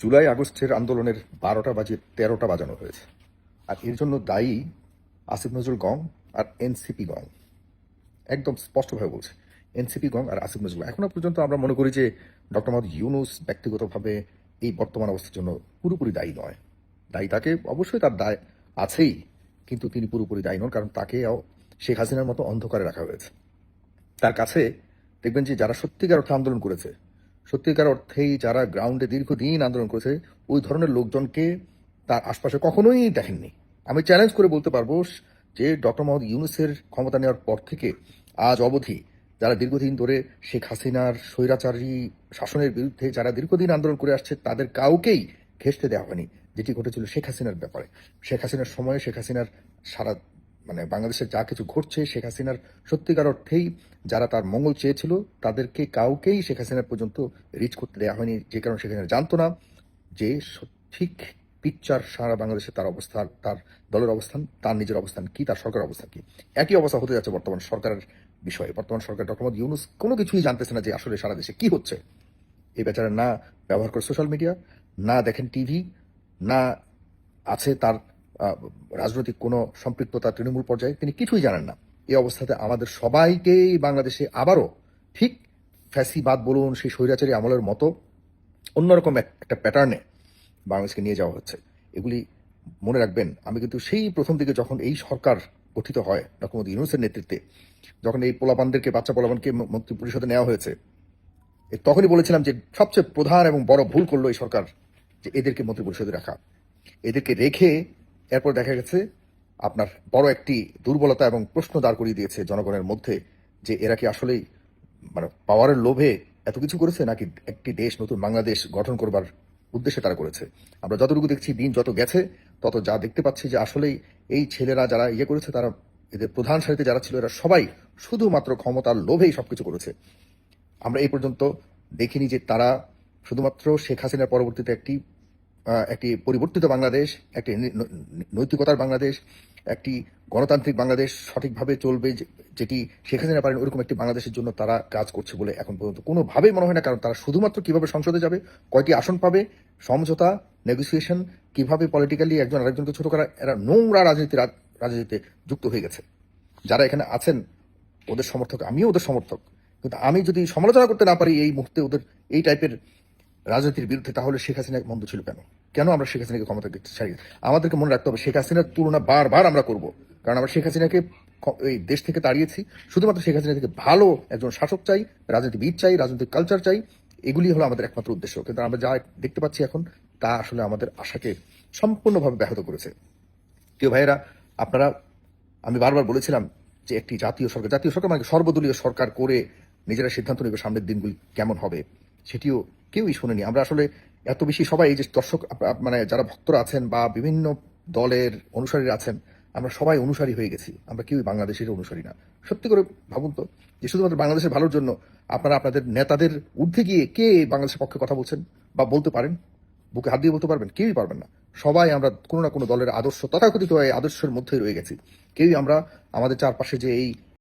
জুলাই আগস্টের আন্দোলনের বারোটা বাজে তেরোটা বাজানো হয়েছে। আর এর জন্য দায়ী আসিফ নজরুল গং আর এনসিপি গং। একদম স্পষ্টভাবে বলছে, এনসিপি গং আর আসিফ নজরুল এখনও পর্যন্ত আমরা মনে করি যে ডক্টর মোহাম্মদ ইউনুস ব্যক্তিগতভাবে এই বর্তমান অবস্থার জন্য পুরোপুরি দায়ী নয়। দায়ী তাকে অবশ্যই তার দায় আছেই, কিন্তু তিনি পুরোপুরি দায়ী নন, কারণ তাকেও শেখ হাসিনার মতো অন্ধকারে রাখা হয়েছে। তার কাছে দেখবেন যে যারা সত্যিকার অর্থে আন্দোলন করেছে সত্যিকার অর্থেই যারা গ্রাউন্ডে দীর্ঘদিন আন্দোলন করেছে, ওই ধরনের লোকজনকে তার আশপাশে কখনোই দেখেননি। আমি চ্যালেঞ্জ করে বলতে পারব যে ডক্টর মোহাম্মদ ইউনুসের ক্ষমতা নেওয়ার পর থেকে আজ অবধি যারা দীর্ঘদিন ধরে শেখ হাসিনার স্বৈরাচারী শাসনের বিরুদ্ধে যারা দীর্ঘদিন আন্দোলন করে আসছে, তাদের কাউকেই ঘেসতে দেওয়া হয়নি, যেটি ঘটেছিল শেখ হাসিনার ব্যাপারে। শেখ হাসিনার সময়ে শেখ হাসিনার সারা মানে বাংলাদেশের যা কিছু ঘটছে শেখ হাসিনার সত্যিকার অর্থেই যারা তার মঙ্গল চেয়েছিল, তাদেরকে কাউকেই শেখ হাসিনা পর্যন্ত রিচ করতে দেওয়া হয়নি। যে কারণে শেখ হাসিনা জানতো না যে ঠিক পিকচার সারা বাংলাদেশে তার অবস্থান তার দলের অবস্থান, তার নিজের অবস্থান কি, তার সরকারের অবস্থান কি। একই অবস্থা হতে যাচ্ছে বর্তমান সরকারের বিষয়ে। বর্তমান সরকার ডক্টর মোহাম্মদ ইউনুস কোনো কিছুই জানতেছে না যে আসলে সারা দেশে কি হচ্ছে। এই বেচারা না ব্যবহার করে সোশ্যাল মিডিয়া না দেখেন টিভি না আছে তার রাজনৈতিক কোনো সম্পৃক্ততা তৃণমূল পর্যায়ে তিনি কিছুই জানেন না। এই অবস্থাতে আমাদের সবাইকেই বাংলাদেশে আবারও ঠিক ফ্যাসিবাদ বলুন, সেই স্বৈরাচারী আমলের মতো অন্যরকম এক- একটা প্যাটার্নে বাংলাদেশকে নিয়ে যাওয়া হচ্ছে। এগুলি মনে রাখবেন, আমি কিন্তু সেই প্রথম দিকে যখন এই সরকার গঠিত হয় ডক্টর মোদী ইউনুসের নেতৃত্বে, যখন এই পোলাপানদেরকে, বাচ্চা পোলাপানকে মন্ত্রী পরিষদে নেওয়া হয়েছে তখনই বলেছিলাম যে সবচেয়ে প্রধান এবং বড় ভুল করল এই সরকার যে এদেরকে মন্ত্রী পরিষদে রাখা। এদেরকে রেখে এরপর দেখা গেছে আপনার বড় একটি দুর্বলতা এবং প্রশ্ন দাঁড় করিয়ে দিয়েছে জনগণের মধ্যে যে এরা কি আসলেই মানে পাওয়ারের লোভে এত কিছু করেছে নাকি একটি দেশ, নতুন বাংলাদেশ গঠন করবার উদ্দেশ্যে তারা করেছে? আমরা যতটুকু দেখছি, দিন যত গেছে, তত যা দেখতে পাচ্ছি যে আসলেই এই ছেলেরা যারা ইয়ে করেছে, তারা এদের প্রধান সারিতে যারা ছিল, এরা সবাই শুধুমাত্র ক্ষমতার লোভেই সবকিছু করেছে। আমরা এই পর্যন্ত দেখিনি যে তারা শুধুমাত্র শেখ হাসিনার পরবর্তীতে একটি একটি পরিবর্তিত বাংলাদেশ, একটি নৈতিকতার বাংলাদেশ, একটি গণতান্ত্রিক বাংলাদেশ সঠিকভাবে চলবে যেটি শেখ হাসিনা পারেন ওরকম একটি বাংলাদেশের জন্য তারা কাজ করছে বলে এখন পর্যন্ত কোনোভাবেই মনে হয় না, কারণ তারা শুধুমাত্র কীভাবে সংসদে যাবে, কয়টি আসন পাবে, সমঝোতা নেগোসিয়েশন কীভাবে পলিটিক্যালি একজন আরেকজনকে ছোট করা, এরা নোংরা রাজনীতি রাজনীতিতে যুক্ত হয়ে গেছে। যারা এখানে আছেন, ওদের সমর্থক, আমিও ওদের সমর্থক। কিন্তু আমি যদি সমালোচনা করতে না পারি এই মুহূর্তে ওদের এই টাইপের রাজনীতির বিরুদ্ধে, তাহলে শেখ হাসিনা মন্দ ছিল কেন? কেন আমরা শেখ হাসিনাকে ক্ষমতা ছাড়ি আমাদেরকে মনে রাখতে হবে, শেখ হাসিনার তুলনা বারবার আমরা করব। কারণ আমরা শেখ হাসিনাকে এই দেশ থেকে তাড়িয়েছি। শুধুমাত্র শেখ হাসিনা থেকে ভালো একজন শাসক চাই, রাজনীতিবিদ চাই, রাজনৈতিক কালচার চাই, এগুলি হলো আমাদের একমাত্র উদ্দেশ্য। কিন্তু আমরা যা দেখতে পাচ্ছি এখন, তা আসলে আমাদের আশাকে সম্পূর্ণভাবে ব্যাহত করেছে। প্রিয় ভাইয়েরা, আপনারা, আমি বারবার বলেছিলাম যে একটি জাতীয় সরকার জাতীয় সরকার মানে সর্বদলীয় সরকার করে নিজেরা সিদ্ধান্ত নেবে সামনের দিনগুলি কেমন হবে। সেটিও কেউই শুনেনি। আমরা আসলে এত বেশি সবাই এই যে দর্শক মানে যারা ভক্তরা আছেন বা বিভিন্ন দলের অনুসারীরা আছেন, আমরা সবাই অনুসারী হয়ে গেছি। আমরা কেউই বাংলাদেশের অনুসারী না। সত্যি করে ভাবুন তো, যে শুধুমাত্র বাংলাদেশের ভালোর জন্য আপনারা আপনাদের নেতাদের ঊর্ধ্বে গিয়ে কে বাংলাদেশের পক্ষে কথা বলছেন বা বলতে পারেন? বুকে হাত দিয়ে বলতে পারবেন? কেউই পারবেন না। সবাই আমরা কোনো না কোনো দলের আদর্শ, তথাকথিত আদর্শের মধ্যেই রয়ে গেছি। কেউই আমরা আমাদের চারপাশে যে এই